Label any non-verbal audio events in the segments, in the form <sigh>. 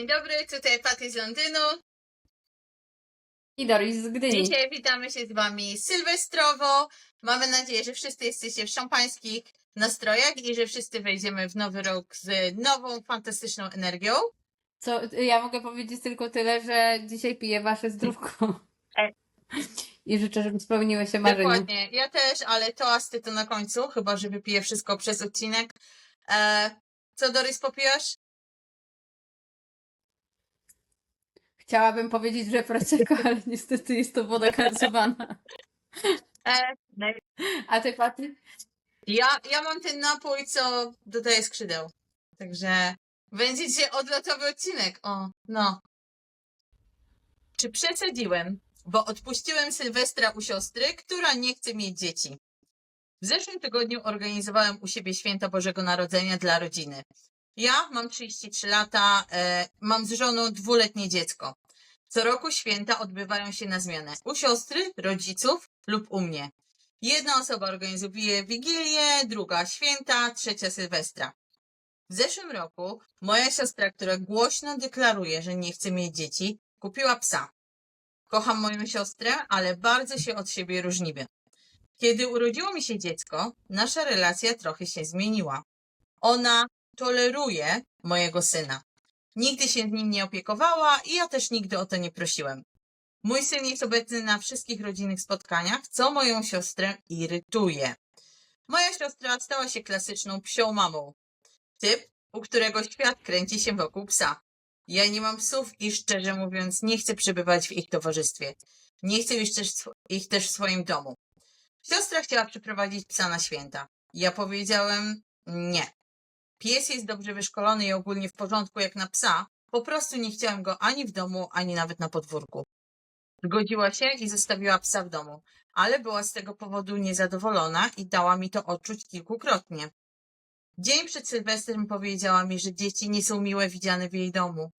Dzień dobry, tutaj Paty z Londynu. I Doris z Gdyni. Dzisiaj witamy się z Wami sylwestrowo. Mamy nadzieję, że wszyscy jesteście w szampańskich nastrojach i że wszyscy wejdziemy w nowy rok z nową, fantastyczną energią. Co, ja mogę powiedzieć tylko tyle, że dzisiaj piję wasze zdrówko. E. I życzę, żeby spełniły się marzenia. Dokładnie, ja też, ale toasty to na końcu, chyba że wypiję wszystko przez odcinek. E, co Dorys popijasz? Chciałabym powiedzieć, że prosecco, ale niestety jest to woda gazowana. E, A ty, Paty? ja, ja mam ten napój, co dodaje skrzydeł. Także będzie dzisiaj odlotowy odcinek. O, no. Czy przesadziłem? Bo odpuściłem Sylwestra u siostry, która nie chce mieć dzieci. W zeszłym tygodniu organizowałem u siebie święta Bożego Narodzenia dla rodziny. Ja mam 33 lata, e, mam z żoną dwuletnie dziecko. Co roku święta odbywają się na zmianę u siostry, rodziców lub u mnie. Jedna osoba organizuje wigilię, druga święta, trzecia Sylwestra. W zeszłym roku moja siostra, która głośno deklaruje, że nie chce mieć dzieci, kupiła psa. Kocham moją siostrę, ale bardzo się od siebie różnimy. Kiedy urodziło mi się dziecko, nasza relacja trochę się zmieniła. Ona toleruje mojego syna. Nigdy się z nim nie opiekowała i ja też nigdy o to nie prosiłem. Mój syn jest obecny na wszystkich rodzinnych spotkaniach, co moją siostrę irytuje. Moja siostra stała się klasyczną psią mamą. Typ, u którego świat kręci się wokół psa. Ja nie mam psów i szczerze mówiąc nie chcę przebywać w ich towarzystwie. Nie chcę już też ich też w swoim domu. Siostra chciała przyprowadzić psa na święta. Ja powiedziałem nie. Pies jest dobrze wyszkolony i ogólnie w porządku jak na psa. Po prostu nie chciałem go ani w domu, ani nawet na podwórku. Zgodziła się i zostawiła psa w domu, ale była z tego powodu niezadowolona i dała mi to odczuć kilkukrotnie. Dzień przed Sylwestrem powiedziała mi, że dzieci nie są miłe widziane w jej domu.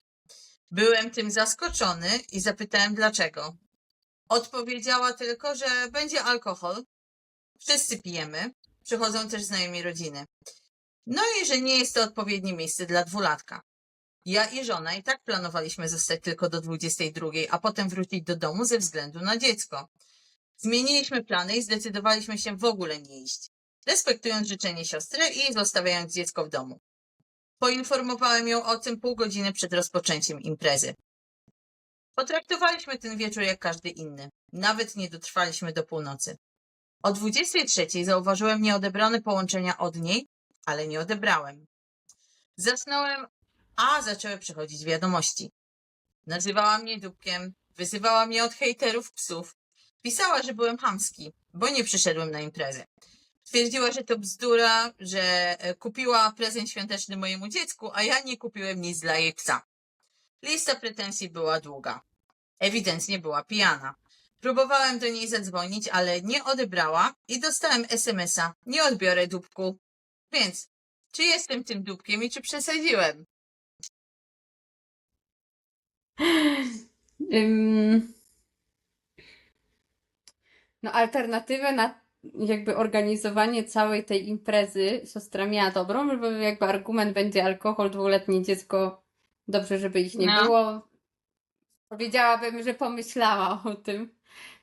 Byłem tym zaskoczony i zapytałem dlaczego. Odpowiedziała tylko, że będzie alkohol. Wszyscy pijemy. Przychodzą też znajomi rodziny. No i że nie jest to odpowiednie miejsce dla dwulatka. Ja i żona i tak planowaliśmy zostać tylko do 22, a potem wrócić do domu ze względu na dziecko. Zmieniliśmy plany i zdecydowaliśmy się w ogóle nie iść, respektując życzenie siostry i zostawiając dziecko w domu. Poinformowałem ją o tym pół godziny przed rozpoczęciem imprezy. Potraktowaliśmy ten wieczór jak każdy inny. Nawet nie dotrwaliśmy do północy. O 23 zauważyłem nieodebrane połączenia od niej, ale nie odebrałem. Zasnąłem, a zaczęły przychodzić wiadomości. Nazywała mnie dupkiem, wyzywała mnie od hejterów psów. Pisała, że byłem chamski, bo nie przyszedłem na imprezę. Twierdziła, że to bzdura, że e, kupiła prezent świąteczny mojemu dziecku, a ja nie kupiłem nic dla jej psa. Lista pretensji była długa. Ewidentnie była pijana. Próbowałem do niej zadzwonić, ale nie odebrała i dostałem SMS-a. Nie odbiorę dupku. Więc, czy jestem tym dupkiem i czy przesadziłem? <laughs> Ym, No, alternatywę na jakby organizowanie całej tej imprezy siostra miała dobrą, bo jakby argument będzie alkohol, dwuletnie dziecko, dobrze, żeby ich nie No. było. Powiedziałabym, że pomyślała <laughs> o tym.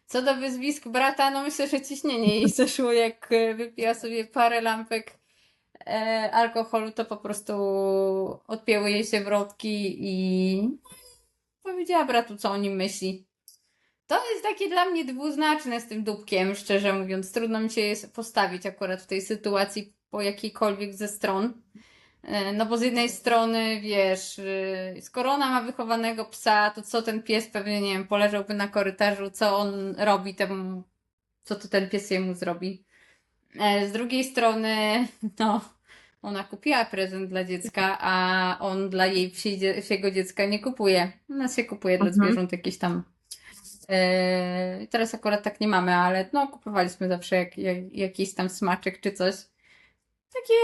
Co do wyzwisk brata, no myślę, że ciśnienie jej <laughs> zeszło, jak e, wypiła sobie parę lampek alkoholu, to po prostu odpięły jej się wrotki i powiedziała bratu, co o nim myśli. To jest takie dla mnie dwuznaczne z tym dupkiem, szczerze mówiąc. Trudno mi się jest postawić akurat w tej sytuacji po jakiejkolwiek ze stron. E, No bo z jednej strony, wiesz, y, skoro ona ma wychowanego psa, to co ten pies pewnie, nie wiem, poleżałby na korytarzu, co on robi temu, co to ten pies jemu zrobi. E, Z drugiej strony, no, ona kupiła prezent dla dziecka, a on dla jej psi, psiego dziecka nie kupuje. U nas się kupuje dla Mhm. zwierząt jakieś tam. E, teraz akurat tak nie mamy, ale no, kupowaliśmy zawsze jak, jak, jakiś tam smaczek czy coś. Takie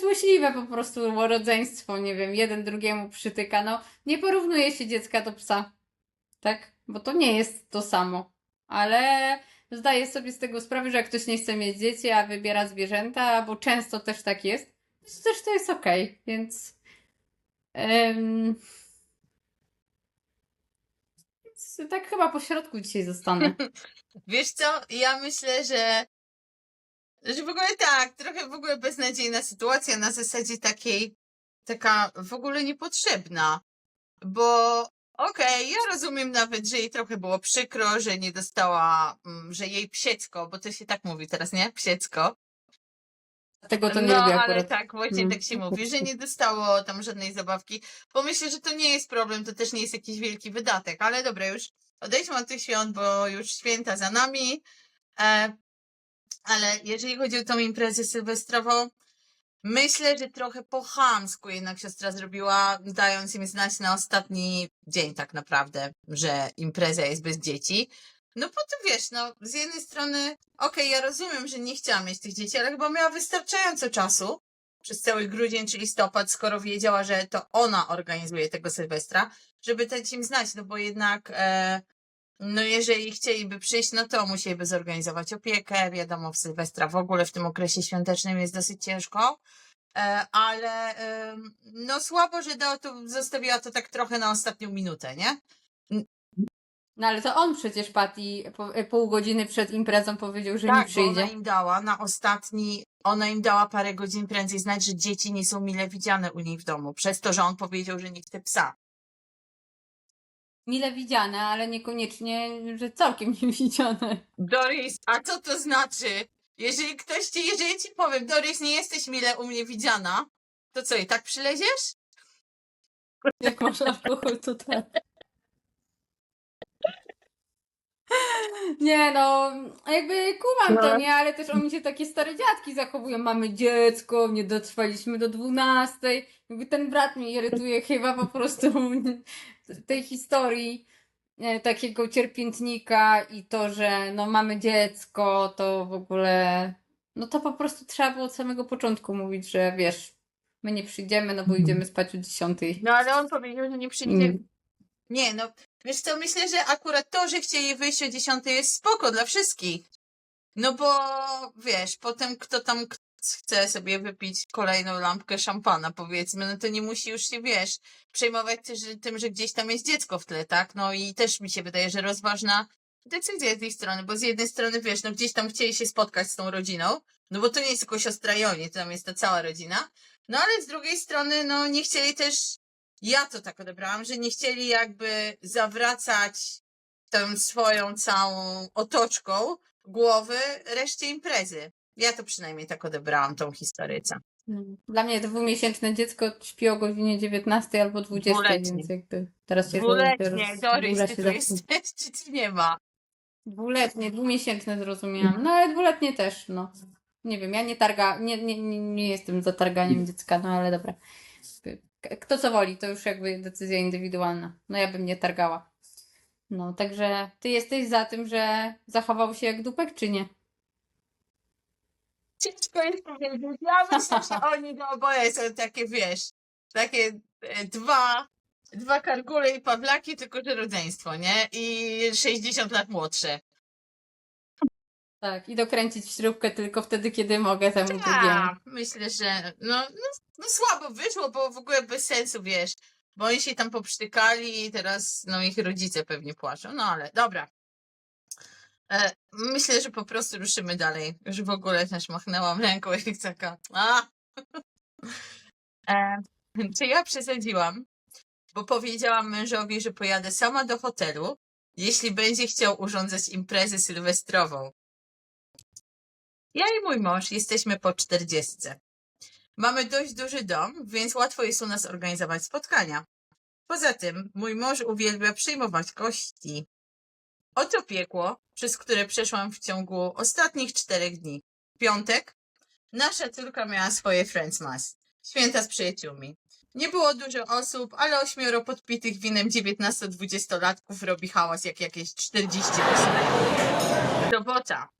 złośliwe po prostu rodzeństwo, nie wiem, jeden drugiemu przytyka. No, nie porównuje się dziecka do psa, tak? Bo to nie jest to samo. Ale zdaję sobie z tego sprawę, że jak ktoś nie chce mieć dzieci, a wybiera zwierzęta, bo często też tak jest, to też to jest okej, więc em, tak chyba po środku dzisiaj zostanę. <laughs> Wiesz co, ja myślę, że że w ogóle tak, trochę w ogóle beznadziejna sytuacja na zasadzie takiej, taka w ogóle niepotrzebna, bo okej, ja rozumiem nawet, że jej trochę było przykro, że nie dostała, mm, że jej psiecko, bo to się tak mówi teraz, nie? Psiecko. Tego to nie no, lubię ale akurat. tak, właśnie Mm. tak się mówi, że nie dostało tam żadnej zabawki, bo myślę, że to nie jest problem, to też nie jest jakiś wielki wydatek, ale dobra, już odejdźmy od tych świąt, bo już święta za nami, e, ale jeżeli chodzi o tą imprezę sylwestrową, myślę, że trochę po chamsku jednak siostra zrobiła, dając im znać na ostatni dzień tak naprawdę, że impreza jest bez dzieci. No bo to wiesz, no z jednej strony, okej, ja rozumiem, że nie chciała mieć tych dzieci, ale chyba miała wystarczająco czasu przez cały grudzień czy listopad, skoro wiedziała, że to ona organizuje tego Sylwestra, żeby dać im znać, no bo jednak e, no jeżeli chcieliby przyjść, no to musieliby zorganizować opiekę, wiadomo, w Sylwestra w ogóle w tym okresie świątecznym jest dosyć ciężko, e, ale em, no słabo, że to, zostawiła to tak trochę na ostatnią minutę, nie? No ale to on przecież Patty po, e, pół godziny przed imprezą powiedział, że nie Tak, bo przyjdzie. ona im dała na ostatni, ona im dała parę godzin prędzej znać, że dzieci nie są mile widziane u niej w domu, przez to, że on powiedział, że nie chce psa. Mile widziane, ale niekoniecznie, że całkiem <laughs> nie widziane. Doris, a co to znaczy? Jeżeli ktoś ci, jeżeli ci powiem, Doris, nie jesteś mile u mnie widziana, to co, i tak przyleziesz? Jak masz alkohol, to tak. Nie no, jakby kumam to, No. nie? Ale też o mi się takie stare dziadki zachowują. Mamy dziecko, nie dotrwaliśmy do dwunastej. Jakby ten brat mnie irytuje chyba po prostu <laughs> tej historii e, takiego cierpiętnika i to, że no mamy dziecko, to w ogóle no to po prostu trzeba było od samego początku mówić, że wiesz, my nie przyjdziemy, no bo idziemy spać o dziesiątej. No ale on powiedział, że nie przyjdzie. Mm. Nie, no wiesz co, myślę, że akurat to, że chcieli wyjść o 10 jest spoko dla wszystkich. No bo wiesz, potem kto tam chce sobie wypić kolejną lampkę szampana, powiedzmy, no to nie musi już się, wiesz, przejmować tym, że gdzieś tam jest dziecko w tle, tak? No i też mi się wydaje, że rozważna decyzja z tej strony, bo z jednej strony, wiesz, no gdzieś tam chcieli się spotkać z tą rodziną, no bo to nie jest tylko siostra Joni, to tam jest ta cała rodzina, no ale z drugiej strony, no nie chcieli też ja to tak odebrałam, że nie chcieli jakby zawracać tą swoją całą otoczką głowy reszcie imprezy. Ja to przynajmniej tak odebrałam, tą historycę. Dla mnie dwumiesięczne dziecko śpi o godzinie 19 albo 20, Dwuletnie. więc jakby teraz się Dwuletnie, Doris, dwuletnie ty tu jesteś, czy ty nie ma? Dwuletnie, dwumiesięczne zrozumiałam. No ale dwuletnie też, no. Nie wiem, ja nie targa, nie, nie, nie, nie jestem za targaniem dziecka, no ale dobra. Kto co woli, to już jakby decyzja indywidualna. No ja bym nie targała. No, także ty jesteś za tym, że zachował się jak dupek, czy nie? Ciężko jest powiedzieć. Ja myślę, że oni no oboje są takie, wiesz, takie e, dwa, dwa kargule i pawlaki, tylko że rodzeństwo, nie? I 60 lat młodsze. Tak, i dokręcić w śrubkę tylko wtedy, kiedy mogę temu drugiemu. Tak, myślę, że no, no, no słabo wyszło, bo w ogóle bez sensu, wiesz, bo oni się tam poprztykali i teraz no ich rodzice pewnie płaczą, no ale dobra. E, myślę, że po prostu ruszymy dalej. Już w ogóle też machnęłam ręką i taka, a! E, czy ja przesadziłam, bo powiedziałam mężowi, że pojadę sama do hotelu, jeśli będzie chciał urządzać imprezę sylwestrową. Ja i mój mąż jesteśmy po czterdziestce. Mamy dość duży dom, więc łatwo jest u nas organizować spotkania. Poza tym mój mąż uwielbia przyjmować gości. Oto piekło, przez które przeszłam w ciągu ostatnich czterech dni. Piątek. Nasza córka miała swoje Friends Mass. Święta z przyjaciółmi. Nie było dużo osób, ale ośmioro podpitych winem 19-20-latków robi hałas jak jakieś 40 osób. Sobota.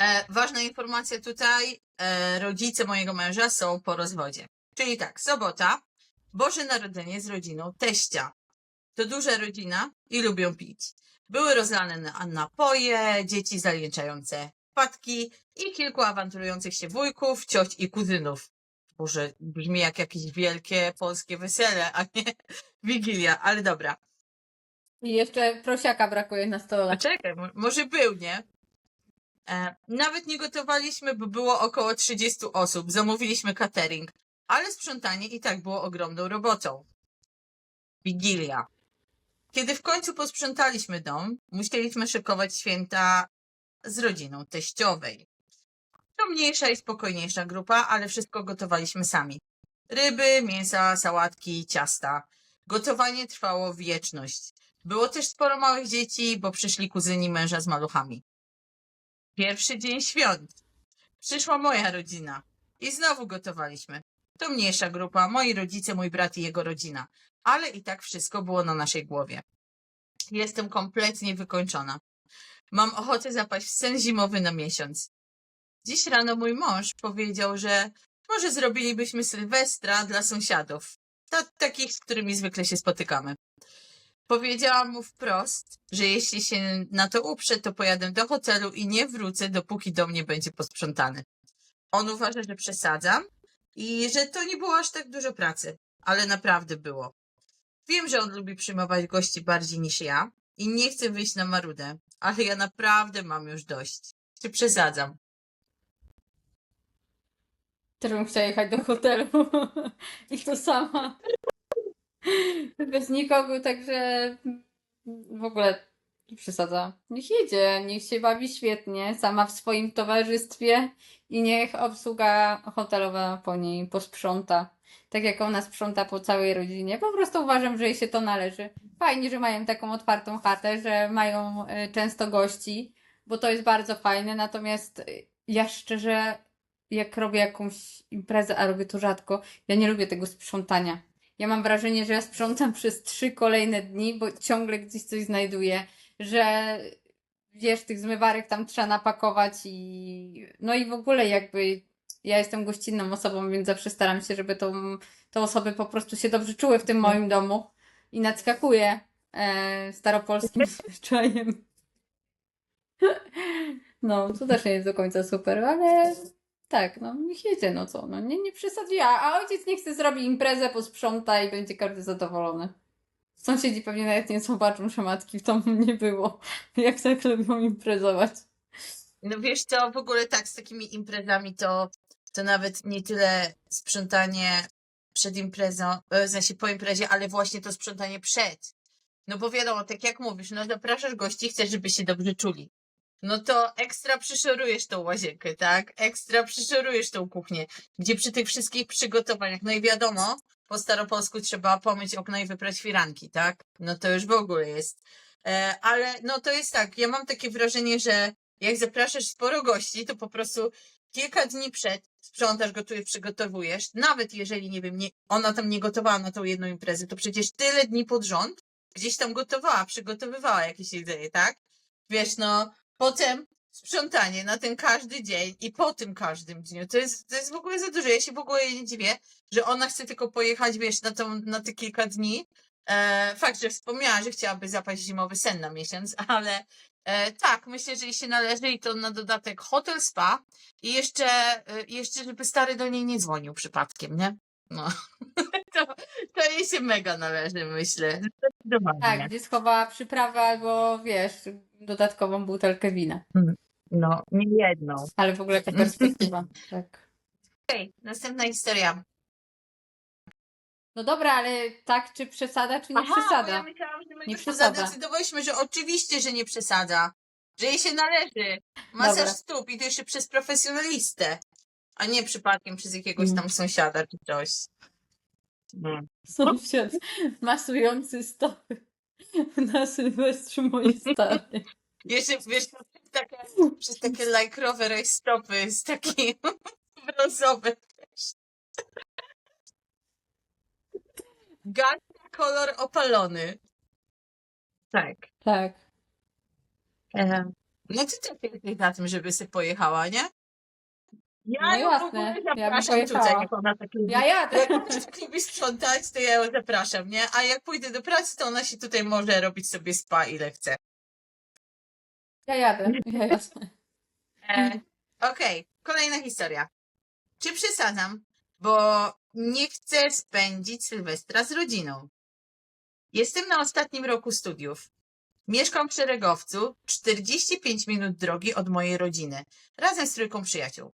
E, ważna informacja tutaj. E, rodzice mojego męża są po rozwodzie. Czyli tak, sobota, Boże Narodzenie z rodziną teścia. To duża rodzina i lubią pić. Były rozlane na napoje, dzieci zaliczające wpadki i kilku awanturujących się wujków, cioć i kuzynów. Boże, brzmi jak jakieś wielkie polskie wesele, a nie <laughs> wigilia, ale dobra. I jeszcze prosiaka brakuje na A stole. czekaj, mo- może był, nie? E, nawet nie gotowaliśmy, bo było około 30 osób. Zamówiliśmy catering, ale sprzątanie i tak było ogromną robotą. Wigilia. Kiedy w końcu posprzątaliśmy dom, musieliśmy szykować święta z rodziną teściowej. To mniejsza i spokojniejsza grupa, ale wszystko gotowaliśmy sami. Ryby, mięsa, sałatki, ciasta. Gotowanie trwało wieczność. Było też sporo małych dzieci, bo przyszli kuzyni męża z maluchami. Pierwszy dzień świąt. Przyszła moja rodzina. I znowu gotowaliśmy. To mniejsza grupa, moi rodzice, mój brat i jego rodzina. Ale i tak wszystko było na naszej głowie. Jestem kompletnie wykończona. Mam ochotę zapaść w sen zimowy na miesiąc. Dziś rano mój mąż powiedział, że może zrobilibyśmy Sylwestra dla sąsiadów. Ta, takich, z którymi zwykle się spotykamy. Powiedziałam mu wprost, że jeśli się na to uprze, to pojadę do hotelu i nie wrócę, dopóki dom nie będzie posprzątany. On uważa, że przesadzam i że to nie było aż tak dużo pracy, ale naprawdę było. Wiem, że on lubi przyjmować gości bardziej niż ja i nie chcę wyjść na marudę, ale ja naprawdę mam już dość. Czy przesadzam? Też bym chciała jechać do hotelu. <laughs> I to sama. <laughs> Bez nikogo, także w ogóle przesadza. Niech jedzie, niech się bawi świetnie, sama w swoim towarzystwie i niech obsługa hotelowa po niej posprząta. Tak jak ona sprząta po całej rodzinie. Po prostu uważam, że jej się to należy. Fajnie, że mają taką otwartą chatę, że mają e, często gości, bo to jest bardzo fajne. Natomiast e, ja szczerze, jak robię jakąś imprezę, a robię to rzadko, ja nie lubię tego sprzątania. Ja mam wrażenie, że ja sprzątam przez trzy kolejne dni, bo ciągle gdzieś coś znajduję, że wiesz, tych zmywarek tam trzeba napakować i no i w ogóle jakby ja jestem gościnną osobą, więc zawsze staram się, żeby tą, te osoby po prostu się dobrze czuły w tym moim domu i nadskakuję e, staropolskim <laughs> zwyczajem. No, to też nie jest do końca super, ale tak, no niech jedzie, no co, no nie, nie przesadziła, a ojciec nie chce zrobić imprezę, posprząta i będzie każdy zadowolony. Sąsiedzi pewnie nawet nie zobaczą, że matki w domu nie było, <laughs> jak tak lubią imprezować. No wiesz co, w ogóle tak, z takimi imprezami to, to nawet nie tyle sprzątanie przed imprezą, e, w sensie po imprezie, ale właśnie to sprzątanie przed. No bo wiadomo, tak jak mówisz, no zapraszasz gości, chcesz, żeby się dobrze czuli. No to ekstra przyszorujesz tą łazienkę, tak? Ekstra przyszorujesz tą kuchnię, gdzie przy tych wszystkich przygotowaniach, no i wiadomo, po staropolsku trzeba pomyć okna i wyprać firanki, tak? No to już w ogóle jest. E, ale no to jest tak, ja mam takie wrażenie, że jak zapraszasz sporo gości, to po prostu kilka dni przed sprzątasz, gotujesz, przygotowujesz. Nawet jeżeli, nie wiem, nie, ona tam nie gotowała na tą jedną imprezę, to przecież tyle dni pod rząd gdzieś tam gotowała, przygotowywała jakieś jedzenie, tak? Wiesz, no, potem sprzątanie na ten każdy dzień i po tym każdym dniu. To jest, to jest w ogóle za dużo. Ja się w ogóle nie dziwię, że ona chce tylko pojechać, wiesz, na, tą, na te kilka dni. E, fakt, że wspomniała, że chciałaby zapaść zimowy sen na miesiąc, <laughs> ale E, tak, myślę, że jej się należy i to na dodatek hotel spa i jeszcze, e, jeszcze żeby stary do niej nie dzwonił przypadkiem, nie? No, <laughs> to, to jej się mega należy, myślę. Tak, gdzie schowała przyprawę albo wiesz, dodatkową butelkę wina. No, nie jedną. Ale w ogóle jaka perspektywa. <laughs> Tak. Okej, następna historia. No dobra, ale tak czy przesada, czy nie Aha, bo przesada? ja myślałam, że my Nie już przesada. zadecydowałyśmy, że oczywiście, że nie przesadza. Że jej się należy. Masaż Dobra. stóp i to jeszcze przez profesjonalistę, a nie przypadkiem przez jakiegoś Mm. tam sąsiada czy coś. No. Sąsiad masujący stopy <laughs> na Sylwestrze mojej <laughs> starej. Jeszcze, wiesz, przez takie, przez takie lajkrowe rajstopy z takim <laughs> brązowym też. Gata kolor opalony. Tak. Tak. No ty też jesteś za tym, żeby sobie pojechała, nie? Ja No ją w jasne, ogóle ja bym zapraszam tutaj, pojechała. jak ona tak lubi. Ja jadę. Jak ona tak lubi sprzątać, to ja ją zapraszam, nie? A jak pójdę do pracy, to ona się tutaj może robić sobie spa ile chce. Ja jadę. Ja jadę. E, Okej, kolejna historia. Czy przesadzam? Bo nie chcę spędzić Sylwestra z rodziną. Jestem na ostatnim roku studiów. Mieszkam w Szeregowcu, 45 minut drogi od mojej rodziny, razem z trójką przyjaciół.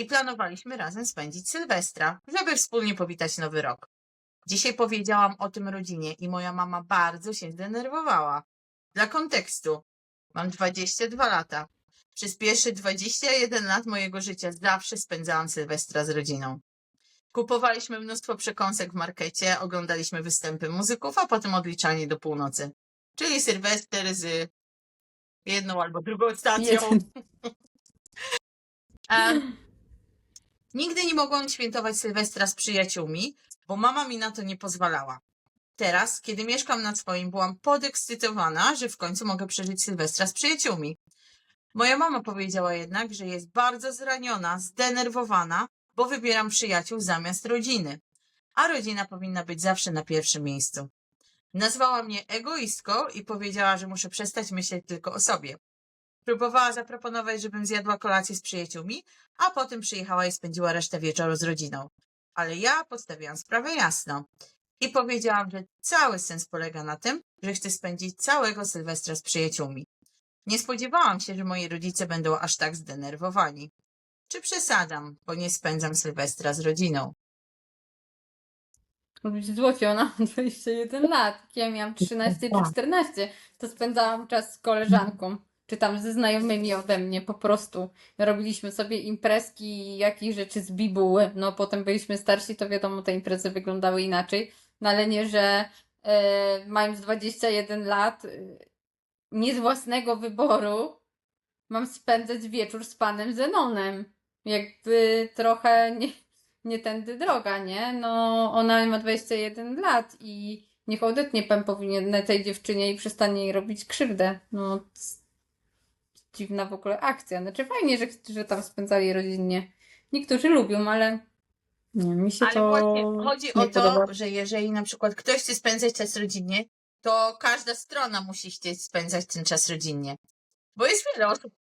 I planowaliśmy razem spędzić Sylwestra, żeby wspólnie powitać Nowy Rok. Dzisiaj powiedziałam o tym rodzinie i moja mama bardzo się zdenerwowała. Dla kontekstu, mam 22 lata. Przez pierwsze 21 lat mojego życia zawsze spędzałam Sylwestra z rodziną. Kupowaliśmy mnóstwo przekąsek w markecie, oglądaliśmy występy muzyków, a potem odliczanie do północy. Czyli Sylwester z jedną albo drugą stacją. <laughs> Nigdy nie mogłam świętować Sylwestra z przyjaciółmi, bo mama mi na to nie pozwalała. Teraz, kiedy mieszkam na swoim, byłam podekscytowana, że w końcu mogę przeżyć Sylwestra z przyjaciółmi. Moja mama powiedziała jednak, że jest bardzo zraniona, zdenerwowana, bo wybieram przyjaciół zamiast rodziny. A rodzina powinna być zawsze na pierwszym miejscu. Nazwała mnie egoistką i powiedziała, że muszę przestać myśleć tylko o sobie. Próbowała zaproponować, żebym zjadła kolację z przyjaciółmi, a potem przyjechała i spędziła resztę wieczoru z rodziną. Ale ja postawiłam sprawę jasno i powiedziałam, że cały sens polega na tym, że chcę spędzić całego Sylwestra z przyjaciółmi. Nie spodziewałam się, że moi rodzice będą aż tak zdenerwowani. Czy przesadzam, bo nie spędzam Sylwestra z rodziną? Złocie, ona ma 21 lat. Ja miałam 13 czy 14, to spędzałam czas z koleżanką, czy tam ze znajomymi ode mnie po prostu. Robiliśmy sobie imprezki, jakieś rzeczy z bibuły. No potem byliśmy starsi, to wiadomo, te imprezy wyglądały inaczej. No ale nie, że e, mając 21 lat, e, nie z własnego wyboru, mam spędzać wieczór z panem Zenonem. Jakby trochę nie, nie tędy droga, nie? No, ona ma 21 lat i niech odetnie pan powinien tej dziewczynie i przestanie jej robić krzywdę. No, dziwna w ogóle akcja. Znaczy fajnie, że, że tam spędzali rodzinnie. Niektórzy lubią, ale nie, mi się Ale to właśnie chodzi o to, podoba. że jeżeli na przykład ktoś chce spędzać czas rodzinnie, to każda strona musi chcieć spędzać ten czas rodzinnie. Bo jest wiele osób,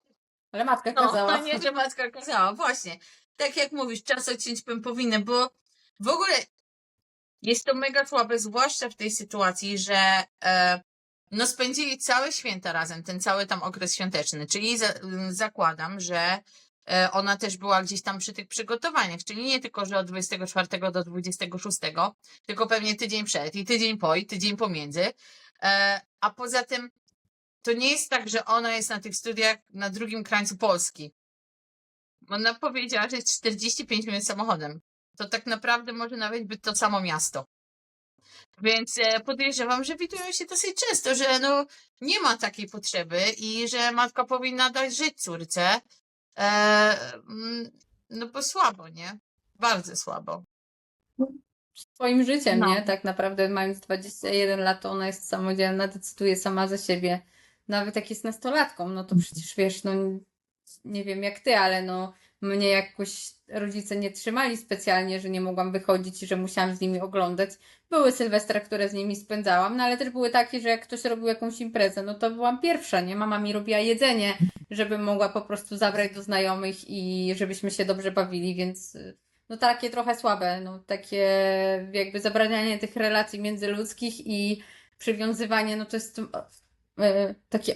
Ale matka no, kazała. a nie, że matka kazała. Właśnie. Tak jak mówisz, czas odciąć powinny, bo w ogóle jest to mega słabe, zwłaszcza w tej sytuacji, że e, no spędzili całe święta razem, ten cały tam okres świąteczny. Czyli za, m, zakładam, że e, ona też była gdzieś tam przy tych przygotowaniach, czyli nie tylko, że od 24 do 26, tylko pewnie tydzień przed i tydzień po i tydzień pomiędzy. E, a poza tym to nie jest tak, że ona jest na tych studiach na drugim krańcu Polski. Ona powiedziała, że jest 45 minut samochodem. To tak naprawdę może nawet być to samo miasto. Więc e, podejrzewam, że widują się dosyć często, że no, nie ma takiej potrzeby i że matka powinna dać żyć córce. E, mm, no bo słabo, nie? Bardzo słabo. swoim życiem, No. nie? Tak naprawdę mając 21 lat, ona jest samodzielna, decyduje sama za siebie. Nawet jak jest nastolatką, no to przecież wiesz, no nie wiem jak ty, ale no mnie jakoś rodzice nie trzymali specjalnie, że nie mogłam wychodzić i że musiałam z nimi oglądać. Były Sylwestra, które z nimi spędzałam, no ale też były takie, że jak ktoś robił jakąś imprezę, no to byłam pierwsza, nie? Mama mi robiła jedzenie, żebym mogła po prostu zabrać do znajomych i żebyśmy się dobrze bawili, więc y, no takie trochę słabe, no takie jakby zabranianie tych relacji międzyludzkich i przywiązywanie, no to jest e, takie,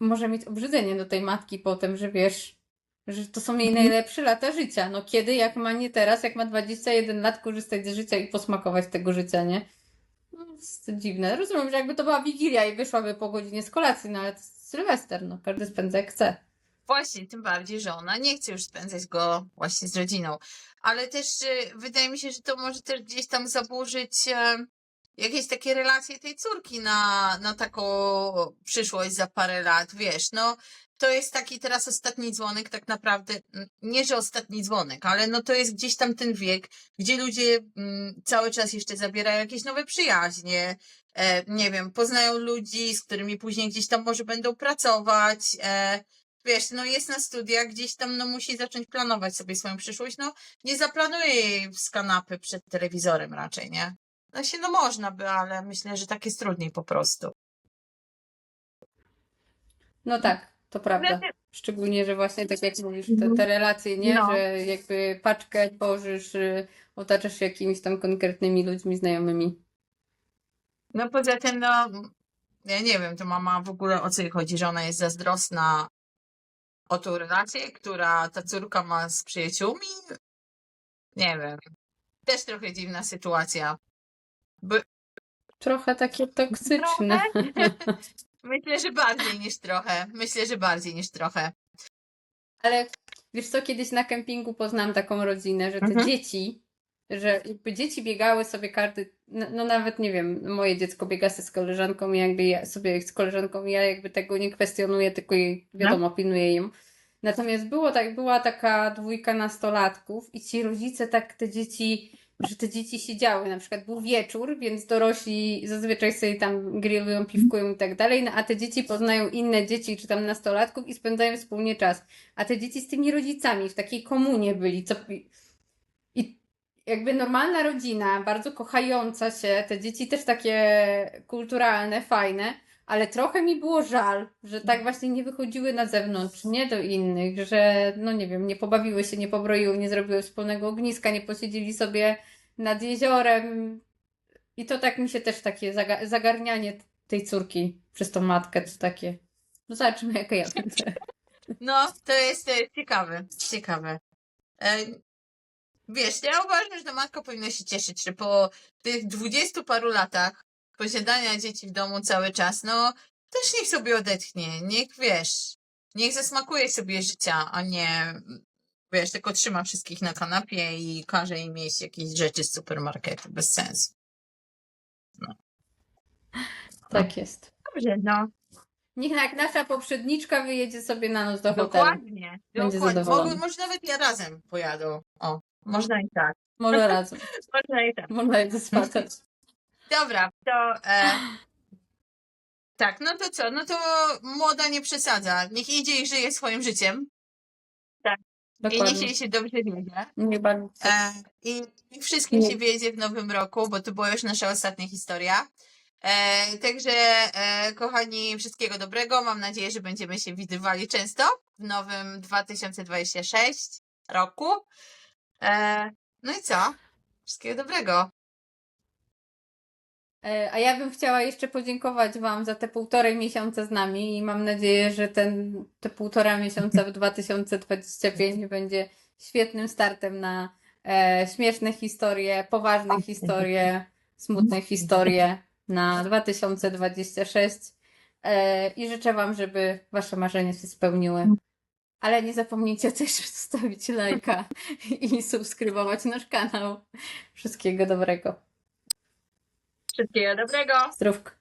może mieć obrzydzenie do tej matki potem, że wiesz, że to są jej najlepsze lata życia. No kiedy, jak ma nie teraz, jak ma 21 lat, korzystać z życia i posmakować tego życia, nie? No, jest dziwne. Rozumiem, że jakby to była Wigilia i wyszłaby po godzinie z kolacji, no ale to jest Sylwester, no każdy spędza jak chce. Właśnie, tym bardziej, że ona nie chce już spędzać go właśnie z rodziną. Ale też e, wydaje mi się, że to może też gdzieś tam zaburzyć e, jakieś takie relacje tej córki na, na taką przyszłość za parę lat. Wiesz, no to jest taki teraz ostatni dzwonek, tak naprawdę, n- nie że ostatni dzwonek, ale no to jest gdzieś tam ten wiek, gdzie ludzie mm, cały czas jeszcze zabierają jakieś nowe przyjaźnie, e, nie wiem, poznają ludzi, z którymi później gdzieś tam może będą pracować, e, wiesz, no jest na studiach, gdzieś tam no musi zacząć planować sobie swoją przyszłość, no nie zaplanuje jej z kanapy przed telewizorem raczej, nie? No się, no można by, ale myślę, że tak jest trudniej po prostu. No tak, to prawda. Szczególnie, że właśnie tak jak mówisz, te, te relacje, nie? No. Że jakby paczkę tworzysz, y, otaczasz się jakimiś tam konkretnymi ludźmi, znajomymi. No poza tym, no, ja nie wiem, to mama w ogóle o co jej chodzi, że ona jest zazdrosna o tą relację, która ta córka ma z przyjaciółmi. Nie wiem. Też trochę dziwna sytuacja. Bo Trochę takie toksyczne. <laughs> myślę, że bardziej niż trochę. Myślę, że bardziej niż trochę. Ale wiesz co, kiedyś na kempingu poznałam taką rodzinę, że te Mhm. dzieci, że jakby dzieci biegały sobie karty, no, no nawet nie wiem, moje dziecko biega sobie z koleżanką i jakby ja sobie z koleżanką i ja jakby tego nie kwestionuję, tylko jej, wiadomo, pilnuję ją. Natomiast było tak, była taka dwójka nastolatków i ci rodzice tak te dzieci, że te dzieci siedziały, na przykład był wieczór, więc dorośli zazwyczaj sobie tam grillują, piwkują i tak dalej, no a te dzieci poznają inne dzieci czy tam nastolatków i spędzają wspólnie czas. A te dzieci z tymi rodzicami w takiej komunie byli, co i jakby normalna rodzina, bardzo kochająca się, te dzieci też takie kulturalne, fajne, ale trochę mi było żal, że tak właśnie nie wychodziły na zewnątrz, nie do innych, że no nie wiem, nie pobawiły się, nie pobroiły, nie zrobiły wspólnego ogniska, nie posiedzieli sobie nad jeziorem. I to tak mi się też takie zaga- zagarnianie tej córki przez tą matkę, to takie. No zobaczymy, jaka ja będę. No, to jest e, ciekawe. Ciekawe. E, wiesz, ja uważam, że matka powinna się cieszyć, że po tych dwudziestu paru latach posiadania dzieci w domu cały czas, no też niech sobie odetchnie, niech wiesz, niech zasmakuje sobie życia, a nie wiesz, tylko trzyma wszystkich na kanapie i każe im jeść jakieś rzeczy z supermarketu, bez sensu. Tak jest. Dobrze, no. Niech jak nasza poprzedniczka wyjedzie sobie na noc do hotelu. Dokładnie. Będzie dokładnie. zadowolony. Mogą, może nawet ja razem pojadą. O, można i tak. Może razem. <laughs> Można i tak. Można je spłacać. Dobra, to. E, tak, no to co? No to młoda nie przesadza. Niech idzie i żyje swoim życiem. I niech Dokładnie. jej się dobrze wiedzie. Nie bardzo. E, I i wszystkim Nie. się wiedzie w nowym roku, bo to była już nasza ostatnia historia. E, także, e, kochani, wszystkiego dobrego. Mam nadzieję, że będziemy się widywali często w nowym 2026 roku. E, no i co? Wszystkiego dobrego. E, A ja bym chciała jeszcze podziękować Wam za te półtorej miesiąca z nami i mam nadzieję, że ten, te półtora miesiąca w 2025 będzie świetnym startem na e, śmieszne historie, poważne historie, smutne historie na 2026. E, I życzę Wam, żeby Wasze marzenia się spełniły. Ale nie zapomnijcie też zostawić lajka i subskrybować nasz kanał. Wszystkiego dobrego. Wszystkiego dobrego. Zdrówko.